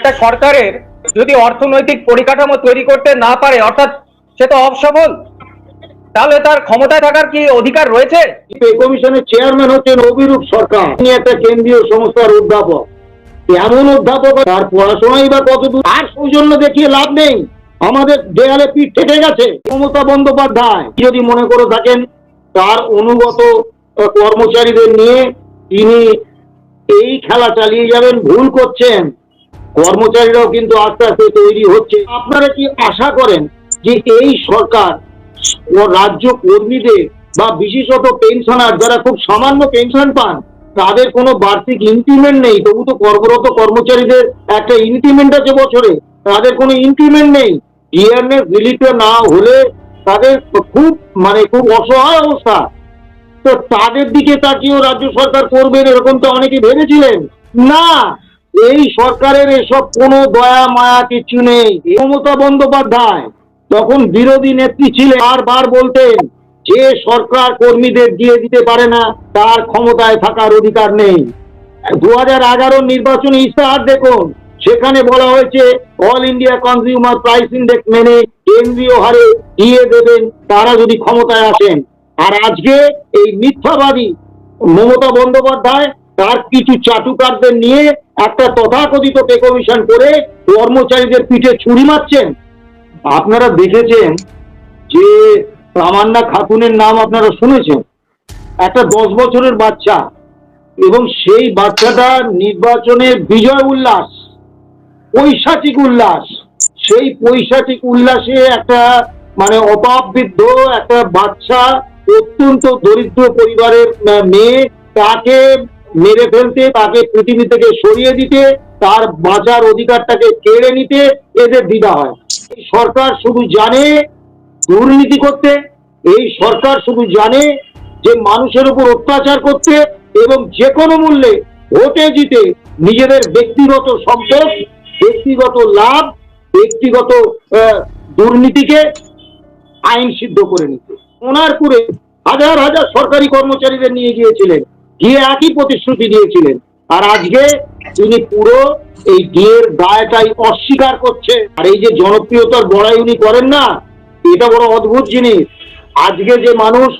একটা সরকারের যদি অর্থনৈতিক পরিকাঠামো তৈরি করতে না পারে, অর্থাৎ সে তো অসফল, তাহলে তার ক্ষমতায় থাকার কি অধিকার রয়েছে? কমিশনের চেয়ারম্যান হচ্ছেন অভিরূপ সরকার। তিনি একটা কেন্দ্রীয় সংস্থার অধ্যাপক। এমন অধ্যাপক, তার পড়াশোনাই বা কতদূর আর সৌজন্য দেখিয়ে লাভ নেই। আমাদের দেয়ালে পিঠ থেকে গেছে। মমতা বন্দ্যোপাধ্যায় যদি মনে করে থাকেন, তার অনুগত কর্মচারীদের নিয়ে তিনি এই খেলা চালিয়ে যাবেন, ভুল করছেন। কর্মচারীরাও কিন্তু আস্তে আস্তে তৈরি হচ্ছে। আপনারা কি আশা করেন যে এই সরকার রাজ্য কর্মীদের বা বিশেষত পেনশনার, যারা খুব সামান্য পেনশন পান, তাদের কোনো বার্ষিক ইনক্রিমেন্ট নেই? তবু তো কর্মরত কর্মচারীদের একটা ইনক্রিমেন্ট আছে বছরে। তাদের কোনো ইনক্রিমেন্ট নেই। ডিআরএস রিলিফ না হলে তাদের খুব মানে খুব অসহায় অবস্থা। তো তাদের দিকে তাকিয়েও রাজ্য সরকার করবেন এরকম তো অনেকে ভেবেছিলেন। না! এই সরকারের এসব কোনো দয়া, মায়া কিছু নেই। মমতা বন্দ্যোপাধ্যায় তখন বিরোধী নেত্রী ছিলেন। বারবার বলতেন, যে সরকার কর্মীদের দিয়ে দিতে পারে না, তার ক্ষমতায় থাকার অধিকার নেই। দু হাজার এগারো নির্বাচনী ইস্তাহার দেখুন, সেখানে বলা হয়েছে, all India consumer price index মেনে কেন্দ্রীয় হারে দিয়ে দেবেন, তারা যদি ক্ষমতায় আসেন। আর আজকে এই মিথ্যাবাদী মমতা বন্দ্যোপাধ্যায় তার কিছু চাটুকারদের নিয়ে একটা তথাকথিত পে কমিশন করে কর্মচারীদের পিঠে ছুরি মারছেন। আপনারা দেখেছেন যে তামান্না খাতুনের নাম আপনারা শুনেছেন? একটা দশ বছরের বাচ্চা এবং সেই বাচ্চাটা নির্বাচনের বিজয় উল্লাস, পৈশাচিক উল্লাস। সেই পৈশাচিক উল্লাসে একটা মানে অভাববৃদ্ধ একটা বাচ্চা অত্যন্ত দরিদ্র পরিবারের মেয়ে, তাকে মেরে ফেলতে, তাকে পৃথিবী থেকে সরিয়ে দিতে, তার বাঁচার অধিকারটাকে কেড়ে নিতে এদের দ্বিধা হয়। সরকার শুধু জানে দুর্নীতি করতে, এই সরকার শুধু জানে যে মানুষের উপর অত্যাচার করতে এবং যে কোনো মূল্যে ভোটে জিতে নিজেদের ব্যক্তিগত সম্পদ ব্যক্তিগত লাভ, ব্যক্তিগত দুর্নীতিকে আইন সিদ্ধ করে নিতে। ওনারপুরে হাজার হাজার সরকারি কর্মচারীদের নিয়ে গিয়েছিলেন। গিয়ে একই প্রতিশ্রুতি দিয়েছিলেন। আর আজকে তিনি পুরো এই বিয়ের দায়টাই অস্বীকার করছে। আর এই যে জনপ্রিয়তার বড়াই উনি করেন না, এটা বড় অদ্ভুত জিনিস। আজকে যে মানুষ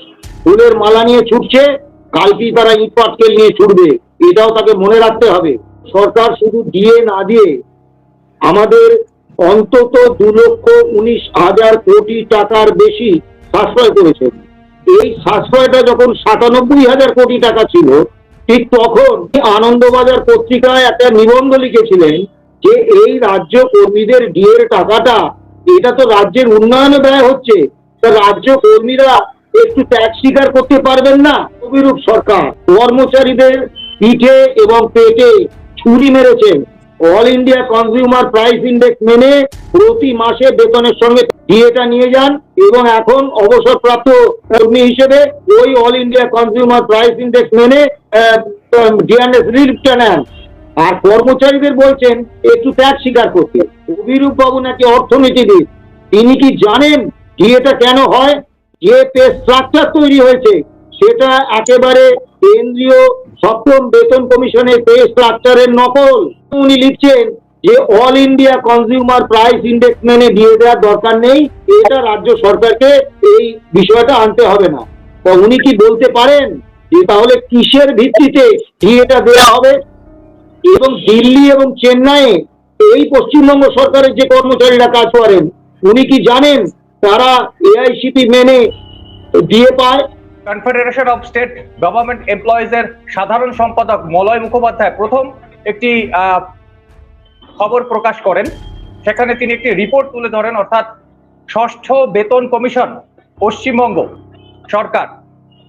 ফুলের মালা নিয়ে ছুটছে, কালকেই তারা ইট পাটকেল নিয়ে ছুটবে, এটাও তাকে মনে রাখতে হবে। সরকার শুধু দিয়ে না দিয়ে আমাদের অন্তত দু লক্ষ উনিশ হাজার কোটি টাকার বেশি সাশ্রয় করেছে। এই সাশ্রয়টা যখন সাতানব্বই হাজার কোটি টাকা ছিল, ঠিক তখন আনন্দবাজার পত্রিকায় একটা নিবন্ধ লিখেছিলেন যে এই রাজ্য কর্মীদের ডিএর টাকাটা, এটা তো রাজ্যের উন্নয়নে ব্যয় হচ্ছে রাজ্য কর্মীরা একটু ট্যাক্স স্বীকার করতে পারবেন না? অভিরূপ সরকার কর্মচারীদের পিঠে এবং পেটে ছুরি মেরেছেন। All India consumer price index মেনে প্রতি মাসে বেতনের সঙ্গে ডিএটা নিয়ে যান এবং এখন অবসরপ্রাপ্ত কর্মী হিসেবে ওই all India consumer price index মেনে ডিএনএস রিলিফটা নেন। আর কর্মচারীদের বলছেন, একটু ত্যাগ স্বীকার করতে। অভিরূপ বাবু নাকি অর্থনীতিবিদ। তিনি কি জানেন ডিএটা কেন হয়? যে পে স্ট্রাকচার তৈরি হয়েছে, সেটা একেবারে কেন্দ্রীয় সপ্তম বেতন কমিশনের পে স্ট্রাকচারের নকল। উনি লিখছেন যে all India consumer price index মেনে দিয়ে দেওয়ার দরকার নেই। এটা রাজ্য সরকারকে এই বিষয়টা আনতে হবে না। উনি কি বলতে পারেন যে তাহলে কিসের ভিত্তিতে ডিএটা দেওয়া হবে? এবং দিল্লি এবং চেন্নাইয়ে এই পশ্চিমবঙ্গ সরকারের যে কর্মচারীরা কাজ করেন, উনি কি জানেন তারা এআইসিপি মেনে দিয়ে পায়? Confederation of state government employees এর সাধারণ সম্পাদক মলয় মুখোপাধ্যায় প্রথম একটি খবর প্রকাশ করেন। সেখানে তিনি একটি রিপোর্ট তুলে ধরেন, অর্থাৎ ষষ্ঠ বেতন কমিশন, পশ্চিমবঙ্গ সরকার,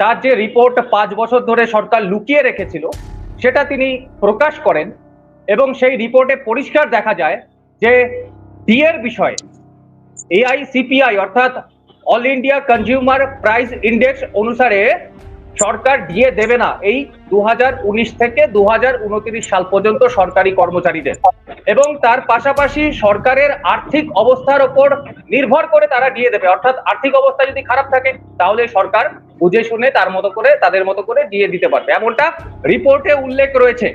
তার যে রিপোর্ট পাঁচ বছর ধরে সরকার লুকিয়ে রেখেছিল, সেটা তিনি প্রকাশ করেন এবং সেই রিপোর্টে পরিষ্কার দেখা যায় যে ডিএর বিষয়ে এআইসিপিআই অর্থাৎ all India consumer price index অনুসারে সরকার দিয়ে দেবে না। এই দু হাজার উনিশ থেকে দু হাজার উনত্রিশ সাল পর্যন্ত সরকারি কর্মচারীদের। এবং তার পাশাপাশি সরকারের আর্থিক অবস্থার ওপর নির্ভর করে তারা দিয়ে দেবে। অর্থাৎ আর্থিক অবস্থা যদি খারাপ থাকে, তাহলে সরকার বুঝে শুনে তার মতো করে, তাদের মতো করে দিয়ে দিতে পারবে। এমনটা রিপোর্টে উল্লেখ রয়েছে।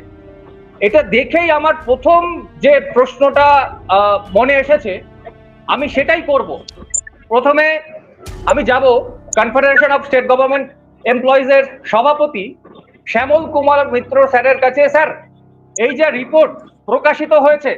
এটা দেখেই আমার প্রথম যে প্রশ্নটা মনে এসেছে, আমি সেটাই করব। প্রথমে আমি যাব confederation of state government employees এর সভাপতি শ্যামল কুমার মিত্র স্যারের কাছে স্যার এই যে রিপোর্ট প্রকাশিত হয়েছে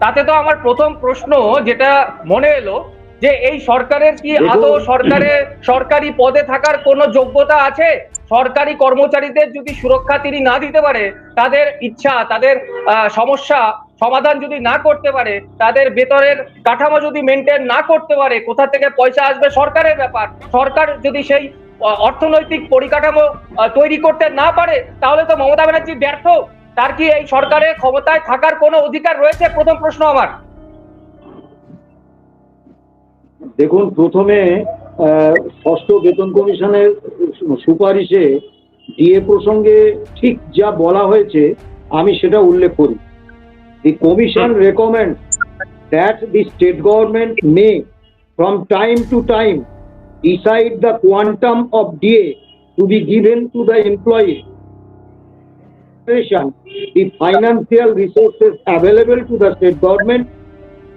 তাতে তো আমার প্রথম প্রশ্ন যেটা মনে এলো যে এই সরকারের কি আদৌ সরকারে সরকারি পদে থাকার কোনো যোগ্যতা আছে? সরকারি কর্মচারীদের যদি সুরক্ষা তিনি না দিতে পারে তাদের ইচ্ছা তাদের আহ, সমস্যা সমাধান যদি না করতে পারে তাদের বেতনের কাঠামো যদি মেনটেন না করতে পারে কোথা থেকে পয়সা আসবে সরকারের ব্যাপার? সরকার যদি সেই অর্থনৈতিক পরিকাঠামো তৈরি করতে না পারে, তাহলে তো মমতা ব্যানার্জি ব্যর্থ। তার কি এই সরকারের ক্ষমতায় থাকার কোনো অধিকার রয়েছে? প্রথম প্রশ্ন আমার। দেখুন, প্রথমে ষষ্ঠ বেতন কমিশনের সুপারিশে ডিএ প্রসঙ্গে ঠিক যা বলা হয়েছে, আমি সেটা উল্লেখ করি। The commission recommend that the state government may from time to time decide the quantum of DA to be given to the employee. The financial resources available to the state government,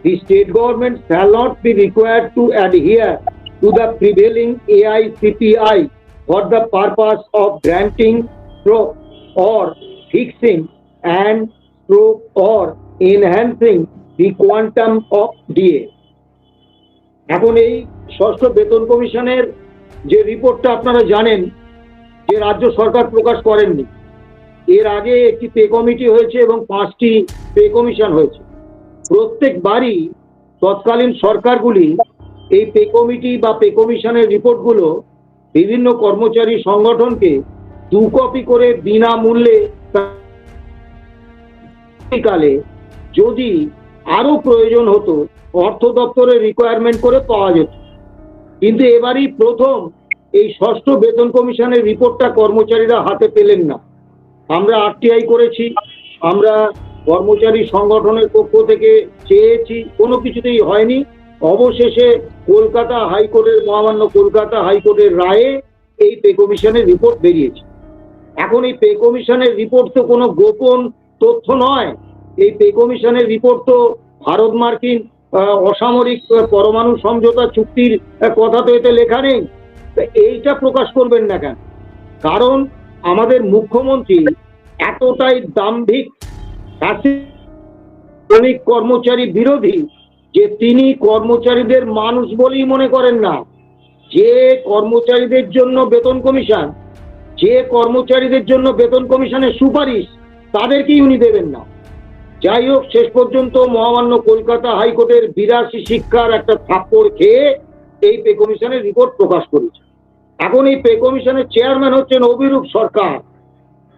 the state government shall not be required to adhere to the prevailing AICPI for the purpose of granting or fixing and or enhancing the quantum of DA. এখন এই ষষ্ঠ বেতন কমিশনের যে রিপোর্টটা আপনারা জানেন, যে রাজ্য সরকার প্রকাশ করেননি, এর আগে একটি পে কমিটি হয়েছে এবং পাঁচটি পে কমিশন হয়েছে। প্রত্যেকবারই তৎকালীন সরকারগুলি এই পে কমিটি বা পে কমিশনের রিপোর্টগুলো বিভিন্ন কর্মচারী সংগঠনকে দু কপি করে বিনামূল্যে কালে যদি আরও প্রয়োজন হতো অর্থ দপ্তরের রিকোয়ারমেন্ট করে পাওয়া যেত। কিন্তু এবারই প্রথম এই ষষ্ঠ বেতন কমিশনের রিপোর্টটা কর্মচারীরা হাতে পেলেন না। আমরা আরটিআই করেছি, আমরা কর্মচারী সংগঠনের পক্ষ থেকে চেয়েছি, কোনো কিছুতেই হয়নি। অবশেষে কলকাতা হাইকোর্টের, মহামান্য কলকাতা হাইকোর্টের রায়ে এই পে কমিশনের রিপোর্ট বেরিয়েছে। এখন এই পে কমিশনের রিপোর্ট তো কোনো গোপন তথ্য নয়। এই পে কমিশনের রিপোর্ট তো ভারত মার্কিন অসামরিক পরমাণু সমঝোতা চুক্তির কথা তো এতে লেখা নেই। এইটা প্রকাশ করবেন না কেন? কারণ আমাদের মুখ্যমন্ত্রী এতটাই দাম্ভিক শ্রমিক কর্মচারী বিরোধী যে তিনি কর্মচারীদের মানুষ বলেই মনে করেন না। যে কর্মচারীদের জন্য বেতন কমিশন, যে কর্মচারীদের জন্য বেতন কমিশনের সুপারিশ, তাদেরকেই উনি দেবেন না। যাই হোক, শেষ পর্যন্ত মহামান্য কলকাতা হাইকোর্টের বিরাশি শিক্ষার একটা থাপ্পড় খেয়ে এই পে কমিশনের রিপোর্ট প্রকাশ করেছে। এখন এই পে কমিশনের চেয়ারম্যান হচ্ছেন অভিরূপ সরকার।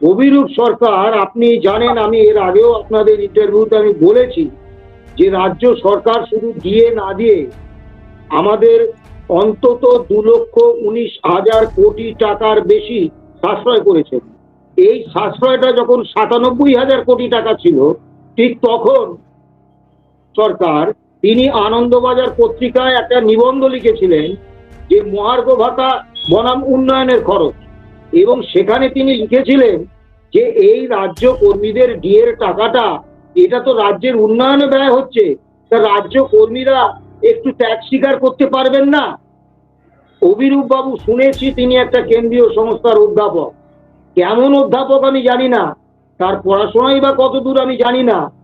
অভিরূপ সরকার, আপনি জানেন, আমি এর আগেও আপনাদের ইন্টারভিউতে আমি বলেছি যে রাজ্য সরকার শুধু দিয়ে না দিয়ে আমাদের অন্তত দু লক্ষ উনিশ হাজার কোটি টাকার বেশি সাশ্রয় করেছেন। এই সাশ্রয়টা যখন সাতানব্বই হাজার কোটি টাকা ছিল ঠিক তখন সরকার, তিনি আনন্দবাজার পত্রিকায় একটা নিবন্ধ লিখেছিলেন যে মহার্ঘ ভাতা বনাম উন্নয়নের খরচ। এবং সেখানে তিনি লিখেছিলেন যে এই রাজ্য কর্মীদের ডিএর টাকাটা, এটা তো রাজ্যের উন্নয়নে ব্যয় হচ্ছে, তা রাজ্য কর্মীরা একটু ত্যাগ স্বীকার করতে পারবেন না? অভিরূপ বাবু শুনেছি তিনি একটা কেন্দ্রীয় সংস্থার অধ্যাপক। কেমন অধ্যাপক আমি জানি না, তার পড়াশোনাই বা কত দূর আমি জানি না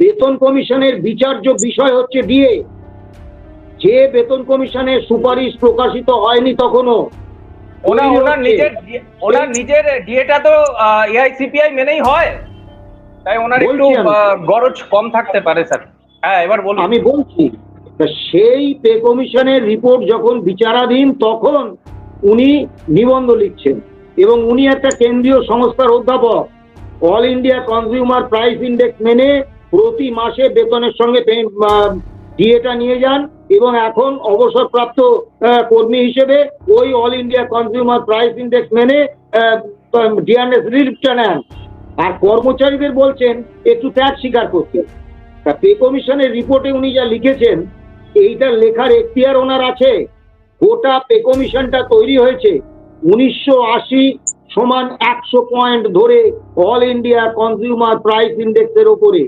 বেতন কমিশনের বিচার্য বিষয় হচ্ছে ডিএ। যে বেতন কমিশনের সুপারিশ প্রকাশিত হয়নি তখনও ওনার ওনার নিজের ওনার নিজের ডিএটা তো এআইসিপিআই মেনেই হয়। তাই ওনার একটু গরজ কম থাকতে পারে স্যার। হ্যাঁ এবার বলুন। আমি বলছি সেই পে কমিশনের রিপোর্ট যখন বিচারাধীন তখন উনি নিবন্ধ লিখছেন এবং উনি একটা কেন্দ্রীয় সংস্থার অধ্যাপক। All India consumer price index মেনে প্রতি মাসে বেতনের সঙ্গে ডিএটা নিয়ে যান এবং এখন অবসরপ্রাপ্ত কর্মী হিসেবে ওই all India consumer price index মেনে ডিআরএস রিলিফটা নেন। আর কর্মচারীদের বলছেন, একটু ত্যাগ স্বীকার করতে। তা পে কমিশনের রিপোর্টে উনি যা লিখেছেন এইটা লেখার এখতিয়ার ওনার আছে। গোটা পে কমিশনটা তৈরি হয়েছে উনিশশো আশি সমান একশো পয়েন্ট ধরে অল ইন্ডিয়া কনজিউমার প্রাইস ইন্ডেক্সের ওপরে।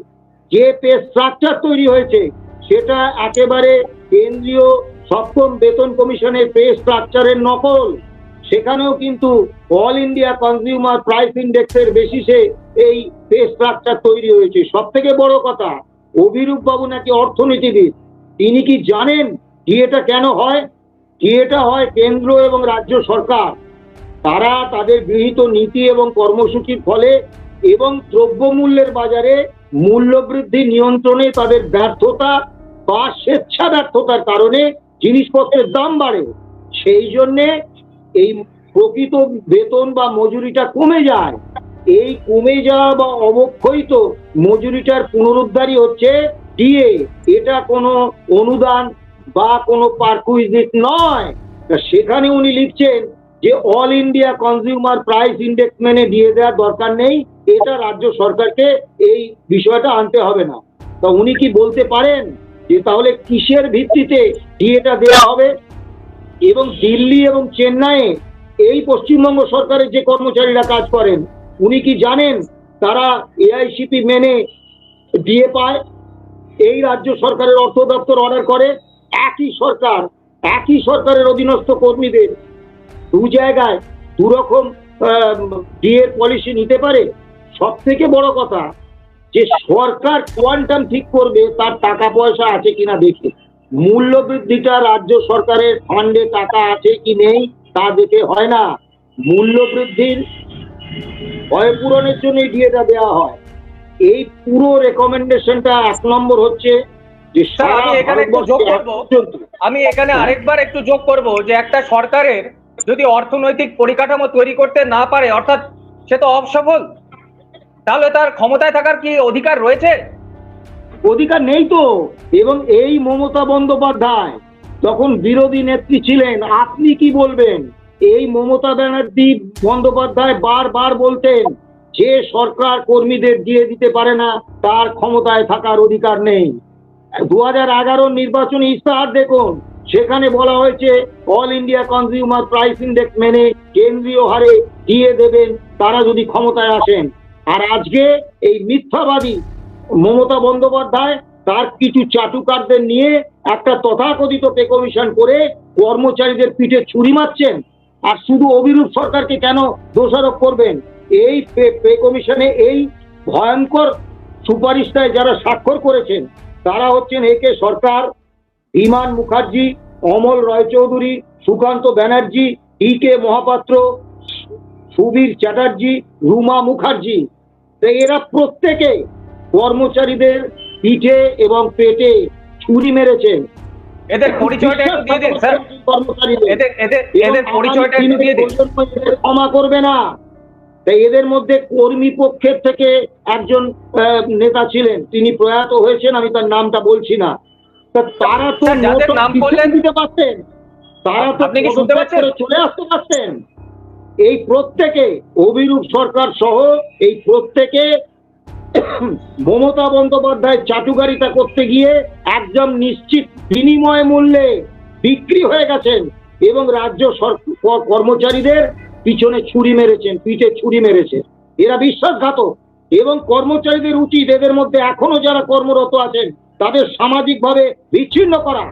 যে পে স্ট্রাকচার তৈরি হয়েছে, সেটা একেবারে কেন্দ্রীয় সপ্তম বেতন কমিশনের পে স্ট্রাকচারের নকল। সেখানেও কিন্তু অল ইন্ডিয়া কনজিউমার প্রাইস ইন্ডেক্সের বেসিসে এই পে স্ট্রাকচার তৈরি হয়েছে। সব থেকে বড় কথা, অভিরূপ বাবু নাকি অর্থনীতিবিদ। তিনি কি জানেন ডিএটা কেন হয়? ডিএটা হয় কেন্দ্র এবং রাজ্য সরকার? তারা তাদের গৃহীত নীতি এবং কর্মসূচির ফলে এবং দ্রব্যমূল্যের বাজারে মূল্যবৃদ্ধি নিয়ন্ত্রণে তাদের ব্যর্থতা বা স্বেচ্ছা ব্যর্থতার কারণে জিনিসপত্রের দাম বাড়ে। সেই জন্যে এই প্রকৃত বেতন বা মজুরিটা কমে যায়। এই কমে যাওয়া বা অবক্ষয়িত মজুরিটার পুনরুদ্ধারই হচ্ছে ডিএ। এটা কোনো অনুদান বা কোনো পারকুইজিট নয়। সেখানে উনি লিখছেন যে, all India consumer price index মেনে দিয়ে দেওয়ার দরকার নেই। এটা রাজ্য সরকারকে এই বিষয়টা আনতে হবে না। তা উনি কি বলতে পারেন যে তাহলে কিসের ভিত্তিতে ডিএটা দেওয়া হবে? এবং দিল্লি এবং চেন্নাইয়ে এই পশ্চিমবঙ্গ সরকারের যে কর্মচারীরা কাজ করেন, উনি কি জানেন তারা এআইসিপি মেনে দিয়ে পায়? এই রাজ্য সরকারের অর্থ দপ্তর অর্ডার করে, একই সরকার, একই সরকারের অধীনস্থ কর্মীদের দু জায়গায় দু রকম ডিএর পলিসি নিতে পারে? সব থেকে বড় কথা যে সরকার কোয়ান্টাম ঠিক করবে তার টাকা পয়সা আছে কিনা দেখে। মূল্য বৃদ্ধিটা রাজ্য সরকারের ফান্ডে টাকা আছে কি নেই তা দেখে হয় না। মূল্য বৃদ্ধির ভয় পূরণের জন্য ডিএটা দেওয়া হয়। এই পুরো রেকমেন্ডেশনটা এক নম্বর হচ্ছে আমি এখানে আরেকবার একটু যোগ করব যে একটা সরকারের যদি অর্থনৈতিক পরিকাঠামো তৈরি করতে না পারে অর্থাৎ সে তো অসফল। তাহলে তার ক্ষমতায় থাকার কি অধিকার রয়েছে? অধিকার নেই তো। এবং এই মমতা বন্দ্যোপাধ্যায় যখন বিরোধী নেত্রী ছিলেন, আপনি কি বলবেন? এই মমতা ব্যানার্জি বন্দ্যোপাধ্যায় বারবার বলতেন, যে সরকার কর্মীদের দিয়ে দিতে পারে না, তার ক্ষমতায় থাকার অধিকার নেই। দু হাজার এগারো নির্বাচনী ইস্তাহার দেখুন, সেখানে বলা হয়েছে, all India consumer price index মেনে কেন্দ্রীয় হারে দিয়ে দেবেন, তারা যদি ক্ষমতায় আসেন। আর আজকে এই মিথ্যাবাদী মমতা বন্দ্যোপাধ্যায় তার কিছু চাটুকারদের নিয়ে একটা তথাকথিত পে কমিশন করে কর্মচারীদের পিঠে ছুরি মারছেন। আর শুধু অভিরূপ সরকারকে কেন দোষারোপ করবেন? এই পে কমিশনে এই ভয়ঙ্কর সুপারিশটায় যারা স্বাক্ষর করেছেন, তারা হচ্ছেন এ কে সরকার বিমান মুখার্জি, অমল রায়চৌধুরী, সুকান্ত ব্যানার্জি, ই কে মহাপাত্র, সুবীর চ্যাটার্জি, রুমা মুখার্জি। এরা প্রত্যেকে কর্মচারীদের পিঠে এবং পেটে ছুরি মেরেছেন। এদের পরিচয়টা একটু দিয়ে দিন স্যার। এদের এদের এদের পরিচয়টা একটু দিয়ে দিন। দিনে প্রজন্ম এদের ক্ষমা করবে না। তাই এদের মধ্যে কর্মী পক্ষের থেকে একজন নেতা ছিলেন। তিনি প্রয়াত হয়েছেন আমি তার নামটা বলছি না। তারা তো নাম দিতে পারতেন। তারা তো আপনি কি শুনতে পদত্যাগ পাচ্ছেন? চলে আসতে পারতেন। এই প্রত্যেকে অভিরূপ সরকার সহ এই প্রত্যেকে মমতা বন্দ্যোপাধ্যায় চাটুকারিতা করতে গিয়ে একদম নিশ্চিত বিনিময় মূল্যে বিক্রি হয়ে গেছেন এবং রাজ্য কর্মচারীদের পিছনে ছুরি মেরেছেন, পিঠে ছুরি মেরেছে এরা বিশ্বাসঘাতক এবং কর্মচারীদের উচিত এদের মধ্যে এখনও যারা কর্মরত আছেন, তাদের সামাজিকভাবে বিচ্ছিন্ন করা।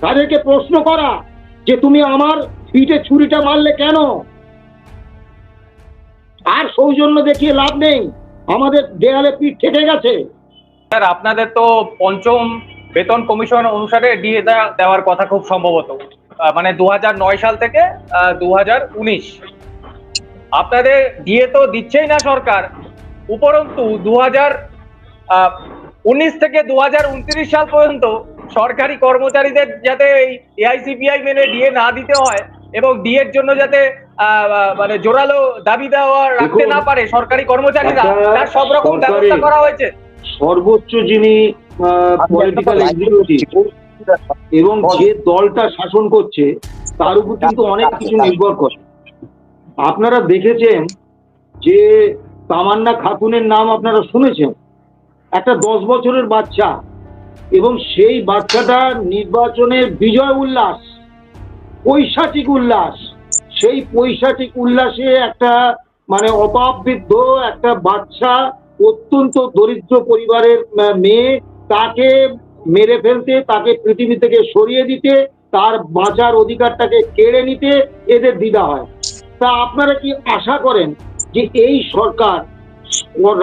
তাদেরকে প্রশ্ন করা যে, তুমি আমার পিঠে ছুরিটা মারলে কেন? আর সৌজন্য দেখিয়ে লাভ নেই। আমাদের দেয়ালে পিঠ ঠেকে গেছে। স্যার, আপনাদের তো পঞ্চম বেতন কমিশন অনুসারে ডিএ দেওয়ার কথা খুব সম্ভবত। মানে দু সাল থেকে দু আপনাদের ডিএ তো দিচ্ছেই না সরকার। উপরন্তু দু উনিশ থেকে দু হাজার উনত্রিশ সাল পর্যন্ত সরকারি কর্মচারীদের যাতে এই এআইসিপিআই মেনে ডিএ না দিতে হয় এবং ডিএর জন্য যাতে মানে জোরালো দাবি দেওয়া রাখতে না পারে সরকারি কর্মচারীরা তার সব রকম ব্যবস্থা করা হয়েছে। সর্বোচ্চ যিনি পলিটিক্যাল এক্সিকিউটিভ এবং যে দলটা শাসন করছে তার উপর কিন্তু অনেক কিছু নির্ভর করে। আপনারা দেখেছেন যে তামান্না খাতুনের নাম আপনারা শুনেছেন? একটা দশ বছরের বাচ্চা এবং সেই বাচ্চাটা নির্বাচনের বিজয় উল্লাস ঐশাচিক উল্লাস। সেই পৈশাচিক উল্লাসে একটা মানে অভাববৃদ্ধ একটা বাচ্চা, অত্যন্ত দরিদ্র পরিবারের মেয়ে তাকে মেরে ফেলতে, তাকে পৃথিবী থেকে সরিয়ে দিতে, তার বাঁচার অধিকারটাকে কেড়ে নিতে এদের দ্বিধা হয়। তা আপনারা কি আশা করেন যে এই সরকার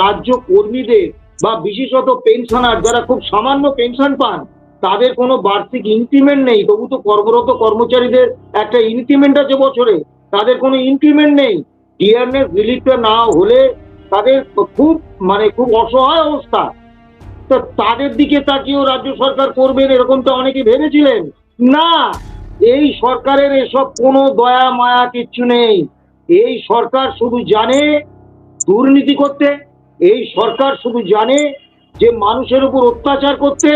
রাজ্য কর্মীদের বা বিশেষত পেনশনার, যারা খুব সামান্য পেনশন পান তাদের কোনো বার্ষিক ইনক্রিমেন্ট নেই। তবু তো কর্মরত কর্মচারীদের একটা ইনক্রিমেন্ট আছে বছরে। তাদের কোনো ইনক্রিমেন্ট নেই। ডিয়ারনেস রিলিফটা না হলে তাদের খুব মানে খুব অসহায় অবস্থা। তো তাদের দিকে তাকিয়েও রাজ্য সরকার করবেন এরকম তো অনেকে ভেবেছিলেন। না, এই সরকারের এসব কোনো দয়া, মায়া কিচ্ছু নেই। এই সরকার শুধু জানে দুর্নীতি করতে, এই সরকার শুধু জানে যে মানুষের উপর অত্যাচার করতে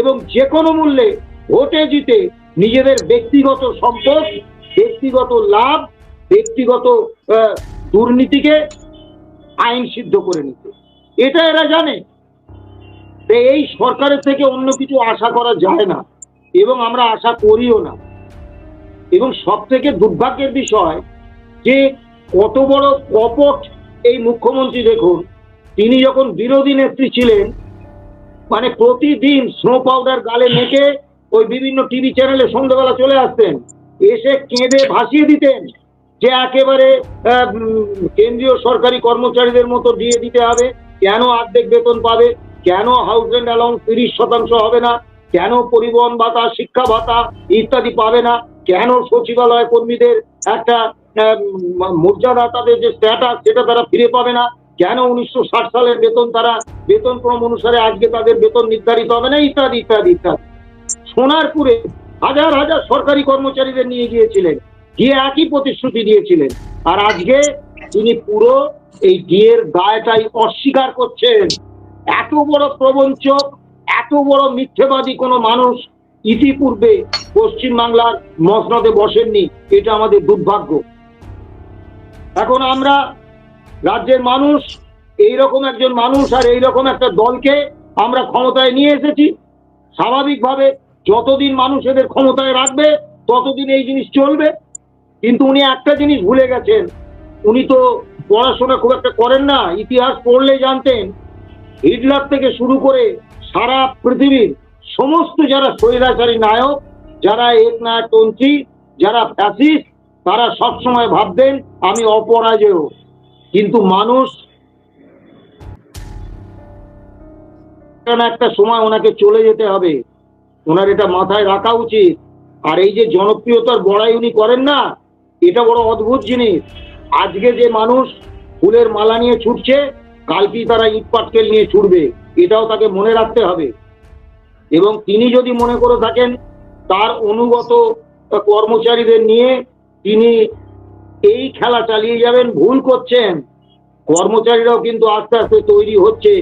এবং যে কোনো মূল্যে ভোটে জিতে নিজেদের ব্যক্তিগত সম্পদ, ব্যক্তিগত লাভ, ব্যক্তিগত দুর্নীতিকে আইন সিদ্ধ করে নিতে। এটা এরা জানে। এই সরকারের থেকে অন্য কিছু আশা করা যায় না এবং আমরা আশা করিও না। এবং সব থেকে দুর্ভাগ্যের বিষয় যে কত বড় কপট এই মুখ্যমন্ত্রী দেখুন, তিনি যখন বিরোধী নেত্রী ছিলেন মানে প্রতিদিন স্নো পাউডার গালে মেখে ওই বিভিন্ন টিভি চ্যানেলে সন্ধ্যাবেলা চলে আসতেন। এসে কেঁদে ভাসিয়ে দিতেন যে একেবারে কেন্দ্রীয় সরকারি কর্মচারীদের মতো দিয়ে দিতে হবে। কেন অর্ধেক বেতন পাবে? কেন হাউস রেন্ট অ্যালাউন্স তিরিশ শতাংশ হবে না? কেন পরিবহন ভাতা, শিক্ষা ভাতা ইত্যাদি পাবে না? কেন সচিবালয় কর্মীদের একটা মর্যাদা, তাদের যে স্ট্যাটাস সেটা তারা ফিরে পাবে না? কেন উনিশশো ষাট সালের বেতন তারা, বেতন ক্রম অনুসারে আজকে তাদের বেতন নির্ধারিত হবে না, ইত্যাদি ইত্যাদি ইত্যাদি। সোনারপুরে হাজার হাজার সরকারি কর্মচারীদের নিয়ে গিয়েছিলেন, গিয়ে একই প্রতিশ্রুতি দিয়েছিলেন। আর আজকে তিনি পুরো এই ডিএর দায়টাই অস্বীকার করছেন। এত বড় প্রবঞ্চক, এত বড় মিথ্যেবাদী কোনো মানুষ ইতিপূর্বে পশ্চিমবাংলার মসনদে বসেননি, এটা আমাদের দুর্ভাগ্য। এখন আমরা রাজ্যের মানুষ এই রকম একজন মানুষ আর এই রকম একটা দলকে আমরা ক্ষমতায় নিয়ে এসেছি। স্বাভাবিকভাবে যতদিন মানুষ এদের ক্ষমতায় রাখবে, ততদিন এই জিনিস চলবে। কিন্তু উনি একটা জিনিস ভুলে গেছেন। উনি তো পড়াশোনা খুব একটা করেন না, ইতিহাস পড়লে জানতেন। হিটলার থেকে শুরু করে সারা পৃথিবীর সমস্ত যারা স্বৈরাচারী নায়ক, যারা একনায়কতন্ত্রী, যারা ফ্যাসিস্ট, তারা সবসময় ভাবতেন, আমি অপরাজেয়। কিন্তু মানুষ একটা সময় ওনাকে চলে যেতে হবে। ওনার এটা মাথায় রাখা উচিত। আর এই যে জনপ্রিয়তার বড়াই উনি করেন না, এটা বড় অদ্ভুত জিনিস। আজকে যে মানুষ ফুলের মালা নিয়ে ছুটছে, কালকেই তারা ইট পাটকেল নিয়ে ছুটবে, এটাও তাকে মনে রাখতে হবে। এবং তিনি যদি মনে করে থাকেন, তার অনুগত কর্মচারীদের নিয়ে তিনি এই খেলা চালিয়ে যাবেন ভুল করছেন। কর্মচারীরাও কিন্তু আস্তে আস্তে তৈরি হচ্ছে।